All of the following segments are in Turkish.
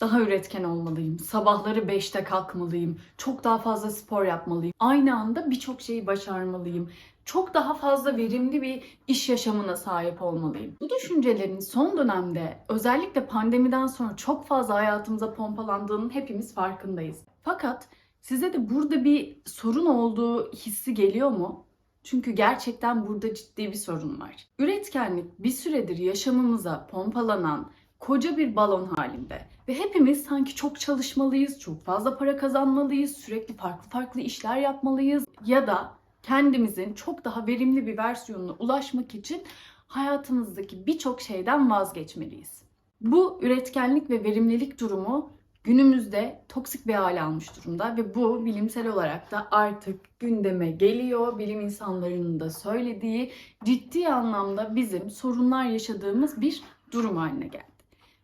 Daha üretken olmalıyım. Sabahları 5'te kalkmalıyım. Çok daha fazla spor yapmalıyım. Aynı anda birçok şeyi başarmalıyım. Çok daha fazla verimli bir iş yaşamına sahip olmalıyım. Bu düşüncelerin son dönemde özellikle pandemiden sonra çok fazla hayatımıza pompalandığının hepimiz farkındayız. Fakat size de burada bir sorun olduğu hissi geliyor mu? Çünkü gerçekten burada ciddi bir sorun var. Üretkenlik bir süredir yaşamımıza pompalanan koca bir balon halinde ve hepimiz sanki çok çalışmalıyız, çok fazla para kazanmalıyız, sürekli farklı farklı işler yapmalıyız ya da kendimizin çok daha verimli bir versiyonuna ulaşmak için hayatımızdaki birçok şeyden vazgeçmeliyiz. Bu üretkenlik ve verimlilik durumu günümüzde toksik bir hale almış durumda ve bu bilimsel olarak da artık gündeme geliyor. Bilim insanlarının da söylediği ciddi anlamda bizim sorunlar yaşadığımız bir durum haline geldi.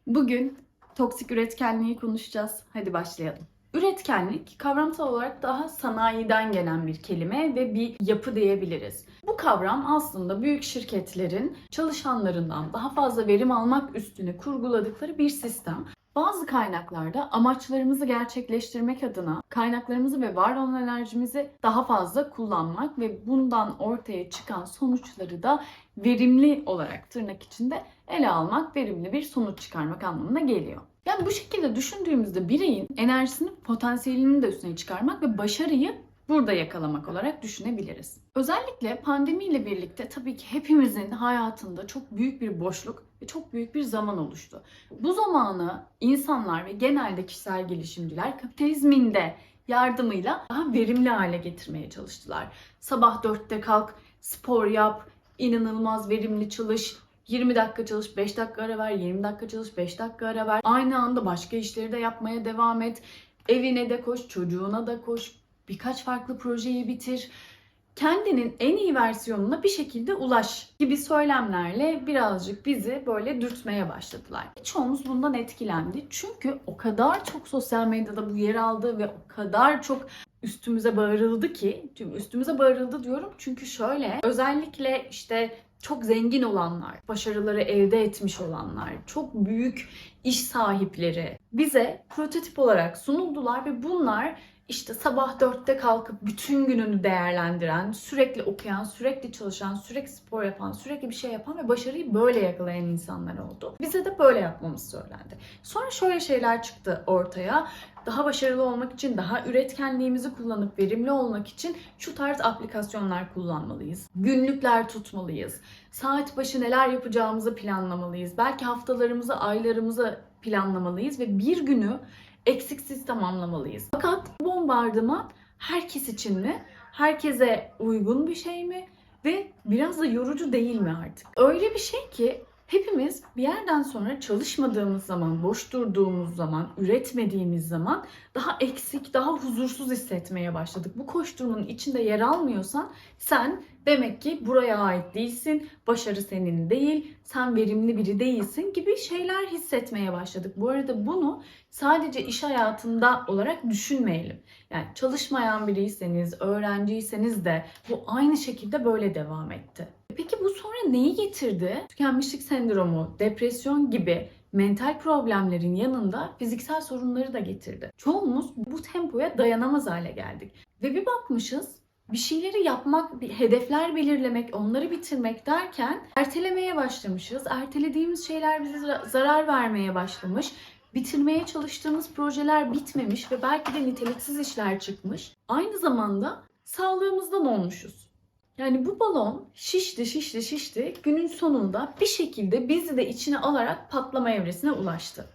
Bugün toksik üretkenliği konuşacağız. Hadi başlayalım. Üretkenlik kavramsal olarak daha sanayiden gelen bir kelime ve bir yapı diyebiliriz. Bu kavram aslında büyük şirketlerin çalışanlarından daha fazla verim almak üstüne kurguladıkları bir sistem. Bazı kaynaklarda amaçlarımızı gerçekleştirmek adına kaynaklarımızı ve var olan enerjimizi daha fazla kullanmak ve bundan ortaya çıkan sonuçları da verimli olarak tırnak içinde ele almak, verimli bir sonuç çıkarmak anlamına geliyor. Yani bu şekilde düşündüğümüzde bireyin enerjisini, potansiyelini de üstüne çıkarmak ve başarıyı burada yakalamak olarak düşünebiliriz. Özellikle pandemiyle birlikte tabii ki hepimizin hayatında çok büyük bir boşluk ve çok büyük bir zaman oluştu. Bu zamanı insanlar ve genelde kişisel gelişimciler kapitalizmin de yardımıyla daha verimli hale getirmeye çalıştılar. Sabah 4'te kalk, spor yap, inanılmaz verimli çalış, 20 dakika çalış, 5 dakika ara ver, 20 dakika çalış, 5 dakika ara ver. Aynı anda başka işleri de yapmaya devam et. Evine de koş, çocuğuna da koş, birkaç farklı projeyi bitir. Kendinin en iyi versiyonuna bir şekilde ulaş gibi söylemlerle birazcık bizi böyle dürtmeye başladılar. Çoğumuz bundan etkilendi. Çünkü o kadar çok sosyal medyada bu yer aldı ve o kadar çok üstümüze bağırıldı ki, çünkü üstümüze bağırıldı diyorum çünkü şöyle özellikle işte çok zengin olanlar, başarıları elde etmiş olanlar, çok büyük iş sahipleri bize prototip olarak sunuldular ve bunlar işte sabah dörtte kalkıp bütün gününü değerlendiren, sürekli okuyan, sürekli çalışan, sürekli spor yapan, sürekli bir şey yapan ve başarıyı böyle yakalayan insanlar oldu. Bize de böyle yapmamız söylendi. Sonra şöyle şeyler çıktı ortaya. Daha başarılı olmak için, daha üretkenliğimizi kullanıp verimli olmak için şu tarz aplikasyonlar kullanmalıyız. Günlükler tutmalıyız. Saat başı neler yapacağımızı planlamalıyız. Belki haftalarımızı, aylarımızı planlamalıyız ve bir günü eksiksiz tamamlamalıyız. Fakat bombardıman herkes için mi? Herkese uygun bir şey mi? Ve biraz da yorucu değil mi artık? Öyle bir şey ki hepimiz bir yerden sonra çalışmadığımız zaman, boş durduğumuz zaman, üretmediğimiz zaman daha eksik, daha huzursuz hissetmeye başladık. Bu koşturmanın içinde yer almıyorsan sen demek ki buraya ait değilsin, başarı senin değil, sen verimli biri değilsin gibi şeyler hissetmeye başladık. Bu arada bunu sadece iş hayatında olarak düşünmeyelim. Yani çalışmayan biriyseniz, öğrenciyseniz de bu aynı şekilde böyle devam etti. Peki bu sonra neyi getirdi? Tükenmişlik sendromu, depresyon gibi mental problemlerin yanında fiziksel sorunları da getirdi. Çoğumuz bu tempoya dayanamaz hale geldik. Ve bir bakmışız bir şeyleri yapmak, bir hedefler belirlemek, onları bitirmek derken ertelemeye başlamışız. Ertelediğimiz şeyler bize zar- zarar vermeye başlamış. Bitirmeye çalıştığımız projeler bitmemiş ve belki de niteliksiz işler çıkmış. Aynı zamanda sağlığımızdan olmuşuz. Yani bu balon şişti, şişti, şişti. Günün sonunda bir şekilde bizi de içine alarak patlama evresine ulaştı.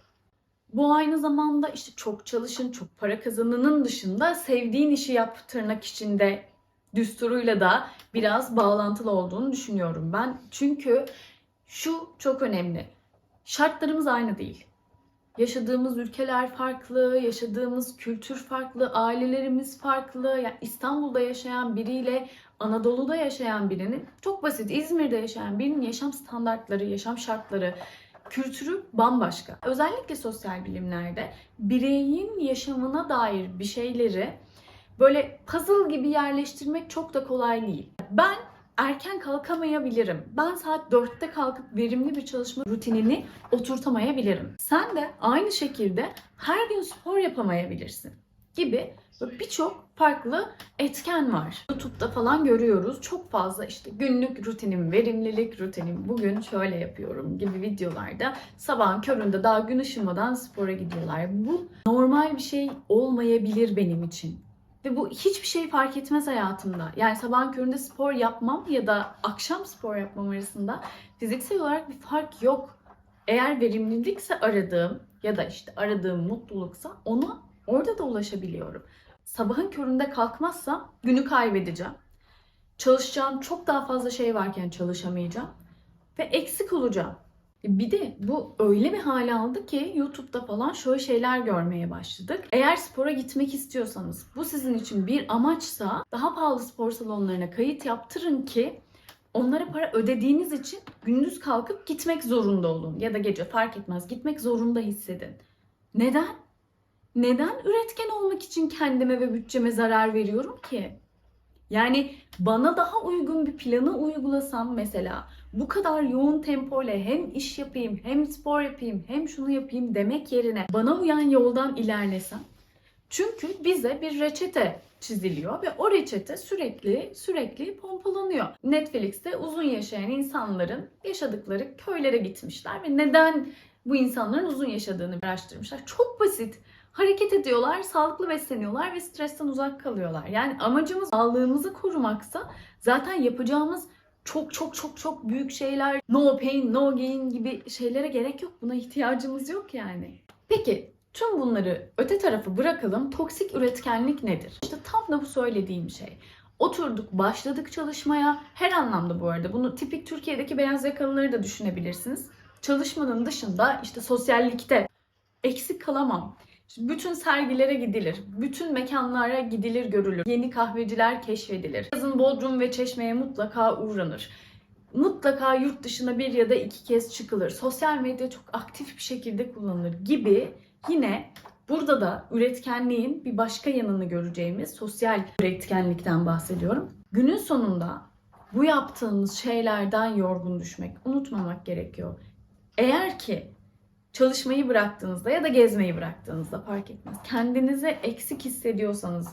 Bu aynı zamanda işte çok çalışın, çok para kazanının dışında sevdiğin işi yap tırnak içinde düsturuyla da biraz bağlantılı olduğunu düşünüyorum ben. Çünkü şu çok önemli. Şartlarımız aynı değil. Yaşadığımız ülkeler farklı, yaşadığımız kültür farklı, ailelerimiz farklı. Yani İstanbul'da yaşayan biriyle Anadolu'da yaşayan birinin çok basit İzmir'de yaşayan birinin yaşam standartları, yaşam şartları, kültürü bambaşka. Özellikle sosyal bilimlerde bireyin yaşamına dair bir şeyleri böyle puzzle gibi yerleştirmek çok da kolay değil. Ben erken kalkamayabilirim. Ben saat 4'te kalkıp verimli bir çalışma rutinini oturtamayabilirim. Sen de aynı şekilde her gün spor yapamayabilirsin gibi birçok farklı etken var. YouTube'da falan görüyoruz. Çok fazla işte günlük rutinim, verimlilik rutinim, bugün şöyle yapıyorum gibi videolarda sabahın köründe daha gün ışımadan spora gidiyorlar. Bu normal bir şey olmayabilir benim için. Ve bu hiçbir şey fark etmez hayatımda. Yani sabahın köründe spor yapmam ya da akşam spor yapmam arasında fiziksel olarak bir fark yok. Eğer verimlilikse aradığım ya da işte aradığım mutluluksa ona orada da ulaşabiliyorum. Sabahın köründe kalkmazsam günü kaybedeceğim. Çalışacağım çok daha fazla şey varken çalışamayacağım ve eksik olacağım. Bir de bu öyle bir hale aldı ki YouTube'da falan şöyle şeyler görmeye başladık. Eğer spora gitmek istiyorsanız, bu sizin için bir amaçsa daha pahalı spor salonlarına kayıt yaptırın ki onlara para ödediğiniz için gündüz kalkıp gitmek zorunda olun ya da gece fark etmez gitmek zorunda hissedin. Neden? Neden üretken olmak için kendime ve bütçeme zarar veriyorum ki? Yani bana daha uygun bir planı uygulasam mesela bu kadar yoğun tempoyla hem iş yapayım, hem spor yapayım, hem şunu yapayım demek yerine bana uyan yoldan ilerlesem. Çünkü bize bir reçete çiziliyor ve o reçete sürekli sürekli pompalanıyor. Netflix'te uzun yaşayan insanların yaşadıkları köylere gitmişler ve neden bu insanların uzun yaşadığını araştırmışlar. Çok basit. Hareket ediyorlar, sağlıklı besleniyorlar ve stresten uzak kalıyorlar. Yani amacımız sağlığımızı korumaksa zaten yapacağımız çok çok çok çok büyük şeyler, no pain, no gain gibi şeylere gerek yok. Buna ihtiyacımız yok yani. Peki tüm bunları öte tarafı bırakalım. Toksik üretkenlik nedir? İşte tam da bu söylediğim şey. Oturduk, başladık çalışmaya. Her anlamda bu arada. Bunu tipik Türkiye'deki beyaz yakalıları da düşünebilirsiniz. Çalışmanın dışında işte sosyallikte eksik kalamam. Bütün sergilere gidilir, bütün mekanlara gidilir görülür. Yeni kahveciler keşfedilir. Yazın Bodrum ve Çeşme'ye mutlaka uğranır. Mutlaka yurt dışına bir ya da iki kez çıkılır. Sosyal medya çok aktif bir şekilde kullanılır gibi yine burada da üretkenliğin bir başka yanını göreceğimiz sosyal üretkenlikten bahsediyorum. Günün sonunda bu yaptığımız şeylerden yorgun düşmek, unutmamak gerekiyor. Eğer ki çalışmayı bıraktığınızda ya da gezmeyi bıraktığınızda fark etmez. Kendinizi eksik hissediyorsanız,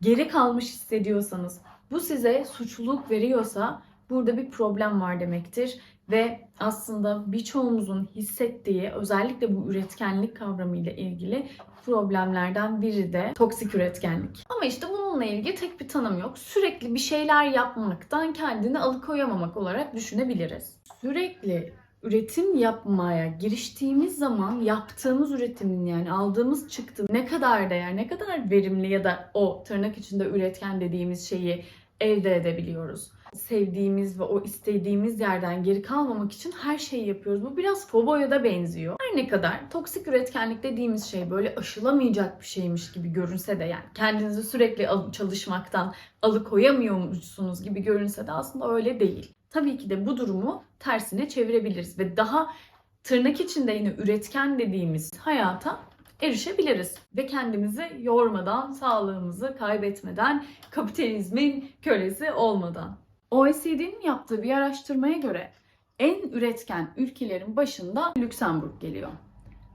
geri kalmış hissediyorsanız, bu size suçluluk veriyorsa burada bir problem var demektir. Ve aslında birçoğumuzun hissettiği özellikle bu üretkenlik kavramıyla ilgili problemlerden biri de toksik üretkenlik. Ama işte bununla ilgili tek bir tanım yok. Sürekli bir şeyler yapmaktan kendini alıkoyamamak olarak düşünebiliriz. Sürekli üretim yapmaya giriştiğimiz zaman yaptığımız üretimin yani aldığımız çıktı ne kadar değer, ne kadar verimli ya da o tırnak içinde üretken dediğimiz şeyi elde edebiliyoruz. Sevdiğimiz ve o istediğimiz yerden geri kalmamak için her şeyi yapıyoruz. Bu biraz foboya da benziyor. Her ne kadar toksik üretkenlik dediğimiz şey böyle aşılamayacak bir şeymiş gibi görünse de yani kendinizi sürekli al- çalışmaktan alıkoyamıyormuşsunuz gibi görünse de aslında öyle değil. Tabii ki de bu durumu tersine çevirebiliriz ve daha tırnak içinde yine üretken dediğimiz hayata erişebiliriz. Ve kendimizi yormadan, sağlığımızı kaybetmeden, kapitalizmin kölesi olmadan. OECD'nin yaptığı bir araştırmaya göre en üretken ülkelerin başında Lüksemburg geliyor.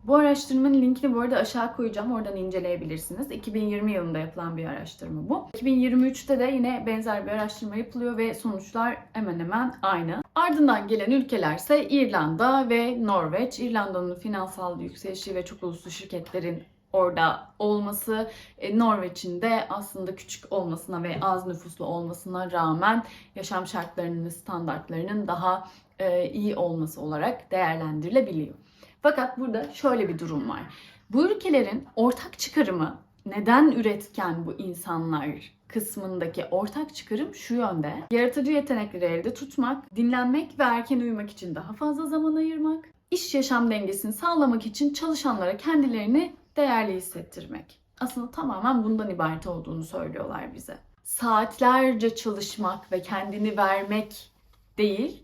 Bu araştırmanın linkini bu arada aşağı koyacağım. Oradan inceleyebilirsiniz. 2020 yılında yapılan bir araştırma bu. 2023'te de yine benzer bir araştırma yapılıyor ve sonuçlar hemen hemen aynı. Ardından gelen ülkelerse İrlanda ve Norveç. İrlanda'nın finansal yükselişi ve çok uluslu şirketlerin orada olması, e, Norveç'in de aslında küçük olmasına ve az nüfuslu olmasına rağmen yaşam şartlarının standartlarının daha e, iyi olması olarak değerlendirilebiliyor. Fakat burada şöyle bir durum var. Bu ülkelerin ortak çıkarımı neden üretken bu insanlar kısmındaki ortak çıkarım şu yönde. Yaratıcı yetenekleri elde tutmak, dinlenmek ve erken uyumak için daha fazla zaman ayırmak, iş yaşam dengesini sağlamak için çalışanlara kendilerini değerli hissettirmek. Aslında tamamen bundan ibaret olduğunu söylüyorlar bize. Saatlerce çalışmak ve kendini vermek değil,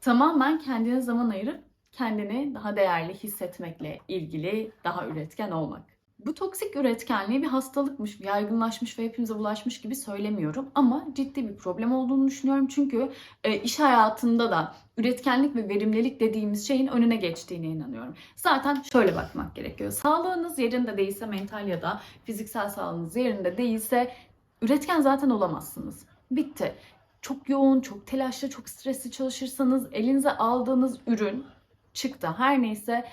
tamamen kendine zaman ayırıp kendini daha değerli hissetmekle ilgili daha üretken olmak. Bu toksik üretkenliği bir hastalıkmış, yaygınlaşmış ve hepimize bulaşmış gibi söylemiyorum. Ama ciddi bir problem olduğunu düşünüyorum. Çünkü e, iş hayatında da üretkenlik ve verimlilik dediğimiz şeyin önüne geçtiğine inanıyorum. Zaten şöyle bakmak gerekiyor. Sağlığınız yerinde değilse mental ya da fiziksel sağlığınız yerinde değilse üretken zaten olamazsınız. Bitti. Çok yoğun, çok telaşlı, çok stresli çalışırsanız elinize aldığınız ürün çıktı her neyse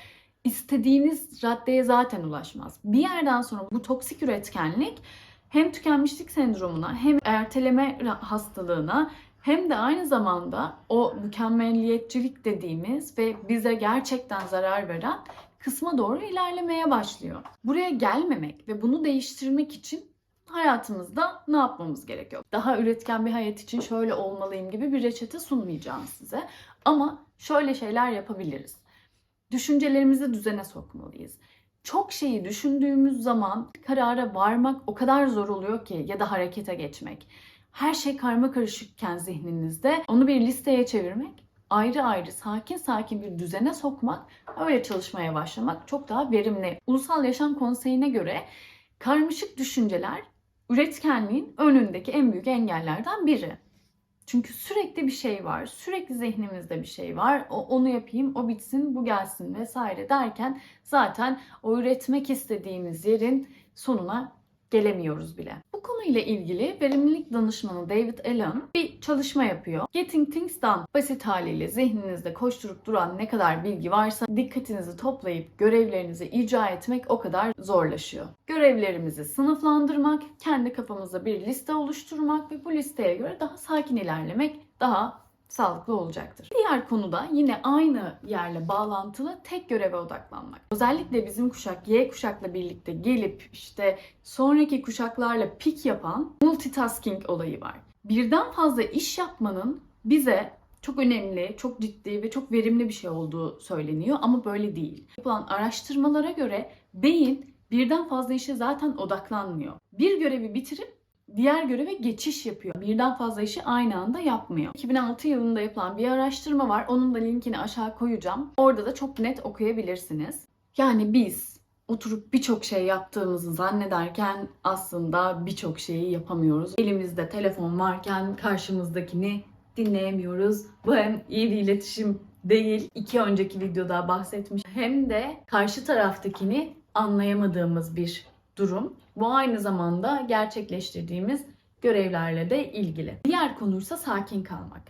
istediğiniz raddeye zaten ulaşmaz. Bir yerden sonra bu toksik üretkenlik hem tükenmişlik sendromuna hem erteleme hastalığına hem de aynı zamanda o mükemmelliyetçilik dediğimiz ve bize gerçekten zarar veren kısma doğru ilerlemeye başlıyor. Buraya gelmemek ve bunu değiştirmek için hayatımızda ne yapmamız gerekiyor? Daha üretken bir hayat için şöyle olmalıyım gibi bir reçete sunmayacağım size. Ama şöyle şeyler yapabiliriz. Düşüncelerimizi düzene sokmalıyız. Çok şeyi düşündüğümüz zaman karara varmak o kadar zor oluyor ki ya da harekete geçmek. Her şey karma karışıkken zihninizde onu bir listeye çevirmek, ayrı ayrı sakin sakin bir düzene sokmak, öyle çalışmaya başlamak çok daha verimli. Ulusal Yaşam Konseyi'ne göre karmaşık düşünceler üretkenliğin önündeki en büyük engellerden biri. Çünkü sürekli bir şey var. Sürekli zihnimizde bir şey var. O, onu yapayım, o bitsin, bu gelsin vesaire derken zaten o üretmek istediğimiz yerin sonuna gelemiyoruz bile. Bu konuyla ilgili verimlilik danışmanı David Allen bir çalışma yapıyor. Getting Things Done basit haliyle zihninizde koşturup duran ne kadar bilgi varsa dikkatinizi toplayıp görevlerinizi icra etmek o kadar zorlaşıyor. Görevlerimizi sınıflandırmak, kendi kafamızda bir liste oluşturmak ve bu listeye göre daha sakin ilerlemek daha sağlıklı olacaktır. Diğer konuda yine aynı yerle bağlantılı tek göreve odaklanmak. Özellikle bizim kuşak Y kuşakla birlikte gelip işte sonraki kuşaklarla pik yapan multitasking olayı var. Birden fazla iş yapmanın bize çok önemli, çok ciddi ve çok verimli bir şey olduğu söyleniyor ama böyle değil. Yapılan araştırmalara göre beyin birden fazla işe zaten odaklanmıyor. Bir görevi bitirip diğer göreve geçiş yapıyor. Birden fazla işi aynı anda yapmıyor. 2006 yılında yapılan bir araştırma var. Onun da linkini aşağı koyacağım. Orada da çok net okuyabilirsiniz. Yani biz oturup birçok şey yaptığımızı zannederken aslında birçok şeyi yapamıyoruz. Elimizde telefon varken karşımızdakini dinleyemiyoruz. Bu hem iyi bir iletişim değil. İki önceki videoda bahsetmiş. Hem de karşı taraftakini anlayamadığımız bir durum. Bu aynı zamanda gerçekleştirdiğimiz görevlerle de ilgili. Diğer konuysa sakin kalmak.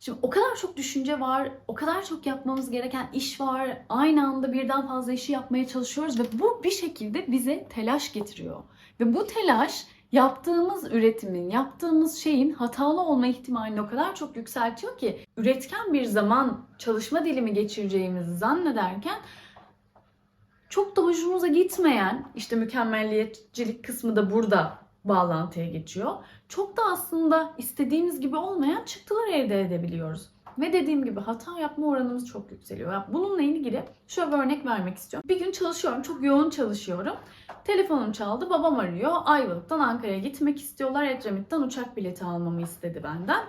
Şimdi o kadar çok düşünce var, o kadar çok yapmamız gereken iş var. Aynı anda birden fazla işi yapmaya çalışıyoruz ve bu bir şekilde bize telaş getiriyor. Ve bu telaş yaptığımız üretimin, yaptığımız şeyin hatalı olma ihtimalini o kadar çok yükseltiyor ki üretken bir zaman çalışma dilimi geçireceğimizi zannederken çok da hoşumuza gitmeyen işte mükemmelliyetçilik kısmı da burada bağlantıya geçiyor. Çok da aslında istediğimiz gibi olmayan çıktılar elde edebiliyoruz. Ve dediğim gibi hata yapma oranımız çok yükseliyor. Bununla ilgili şöyle bir örnek vermek istiyorum. Bir gün çalışıyorum, çok yoğun çalışıyorum. Telefonum çaldı, babam arıyor. Ayvalık'tan Ankara'ya gitmek istiyorlar. Edremit'ten uçak bileti almamı istedi benden.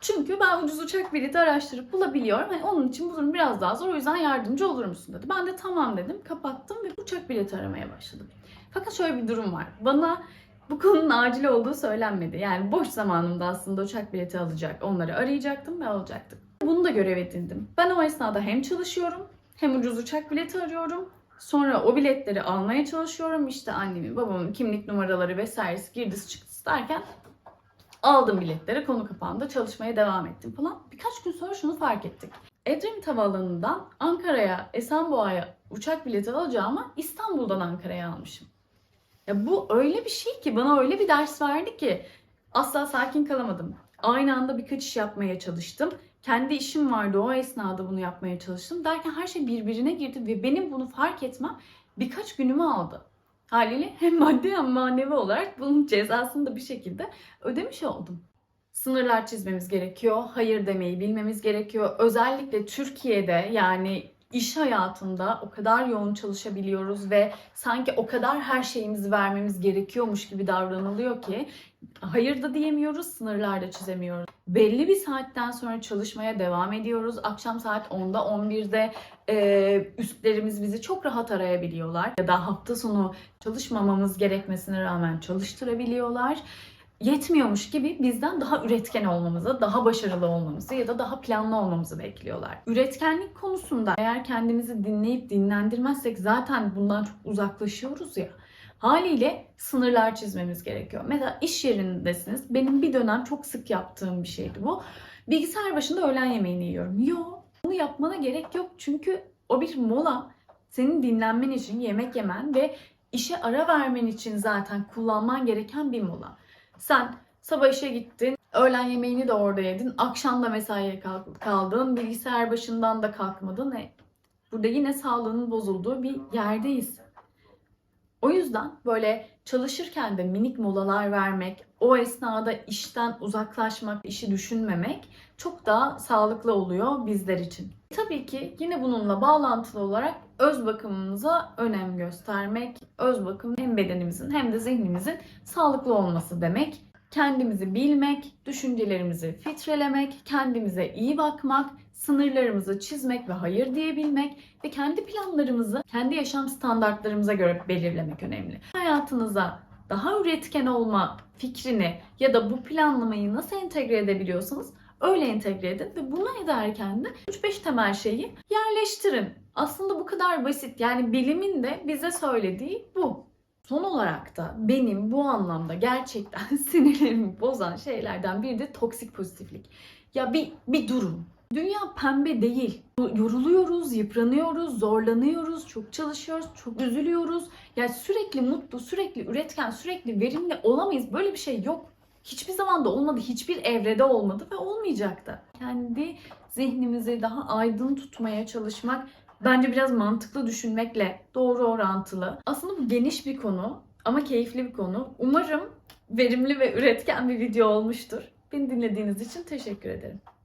Çünkü ben ucuz uçak bileti araştırıp bulabiliyorum. Hani onun için bu durum biraz daha zor. O yüzden yardımcı olur musun dedi. Ben de tamam dedim. Kapattım ve uçak bileti aramaya başladım. Fakat şöyle bir durum var. Bana bu konunun acil olduğu söylenmedi. Yani boş zamanımda aslında uçak bileti alacak. Onları arayacaktım ve alacaktım. Bunu da görev edindim. Ben o esnada hem çalışıyorum hem ucuz uçak bileti arıyorum. Sonra o biletleri almaya çalışıyorum. İşte annemin, babamın kimlik numaraları vesairesi girdisi çıktısı derken Aldım biletleri, konu kapandı, çalışmaya devam ettim falan. Birkaç gün sonra şunu fark ettik. Edremit Havaalanı'ndan Ankara'ya, Esenboğa'ya uçak bileti alacağıma İstanbul'dan Ankara'ya almışım. Ya bu öyle bir şey ki bana öyle bir ders verdi ki asla sakin kalamadım. Aynı anda birkaç iş yapmaya çalıştım. Kendi işim vardı o esnada bunu yapmaya çalıştım. Derken her şey birbirine girdi ve benim bunu fark etmem birkaç günümü aldı. Haliyle hem maddi hem manevi olarak bunun cezasını da bir şekilde ödemiş oldum. Sınırlar çizmemiz gerekiyor. Hayır demeyi bilmemiz gerekiyor. Özellikle Türkiye'de yani iş hayatında o kadar yoğun çalışabiliyoruz ve sanki o kadar her şeyimizi vermemiz gerekiyormuş gibi davranılıyor ki hayır da diyemiyoruz, sınırlar da çizemiyoruz. Belli bir saatten sonra çalışmaya devam ediyoruz. Akşam saat 10'da 11'de e, üstlerimiz bizi çok rahat arayabiliyorlar. Ya da hafta sonu çalışmamamız gerekmesine rağmen çalıştırabiliyorlar. Yetmiyormuş gibi bizden daha üretken olmamızı, daha başarılı olmamızı ya da daha planlı olmamızı bekliyorlar. Üretkenlik konusunda eğer kendimizi dinleyip dinlendirmezsek zaten bundan çok uzaklaşıyoruz ya. Haliyle sınırlar çizmemiz gerekiyor. Mesela iş yerindesiniz. Benim bir dönem çok sık yaptığım bir şeydi bu. Bilgisayar başında öğlen yemeğini yiyorum. Yok. Bunu yapmana gerek yok. Çünkü o bir mola. Senin dinlenmen için yemek yemen ve işe ara vermen için zaten kullanman gereken bir mola. Sen sabah işe gittin, öğlen yemeğini de orada yedin, akşam da mesaiye kaldın, bilgisayar başından da kalkmadın. E, burada yine sağlığının bozulduğu bir yerdeyiz. O yüzden böyle çalışırken de minik molalar vermek, o esnada işten uzaklaşmak, işi düşünmemek çok daha sağlıklı oluyor bizler için. Tabii ki yine bununla bağlantılı olarak öz bakımımıza önem göstermek, öz bakım hem bedenimizin hem de zihnimizin sağlıklı olması demek. Kendimizi bilmek, düşüncelerimizi filtrelemek, kendimize iyi bakmak, sınırlarımızı çizmek ve hayır diyebilmek ve kendi planlarımızı kendi yaşam standartlarımıza göre belirlemek önemli. Hayatınıza daha üretken olma fikrini ya da bu planlamayı nasıl entegre edebiliyorsanız öyle entegre edin ve bunu ederken de 3-5 temel şeyi yerleştirin. Aslında bu kadar basit. Yani bilimin de bize söylediği bu. Son olarak da benim bu anlamda gerçekten sinirlerimi bozan şeylerden biri de toksik pozitiflik. Ya bir, bir durun. Dünya pembe değil. Yoruluyoruz, yıpranıyoruz, zorlanıyoruz, çok çalışıyoruz, çok üzülüyoruz. Yani sürekli mutlu, sürekli üretken, sürekli verimli olamayız. Böyle bir şey yok. Hiçbir zaman da olmadı, hiçbir evrede olmadı ve olmayacak da. Kendi zihnimizi daha aydın tutmaya çalışmak bence biraz mantıklı düşünmekle doğru orantılı. Aslında bu geniş bir konu ama keyifli bir konu. Umarım verimli ve üretken bir video olmuştur. Beni dinlediğiniz için teşekkür ederim.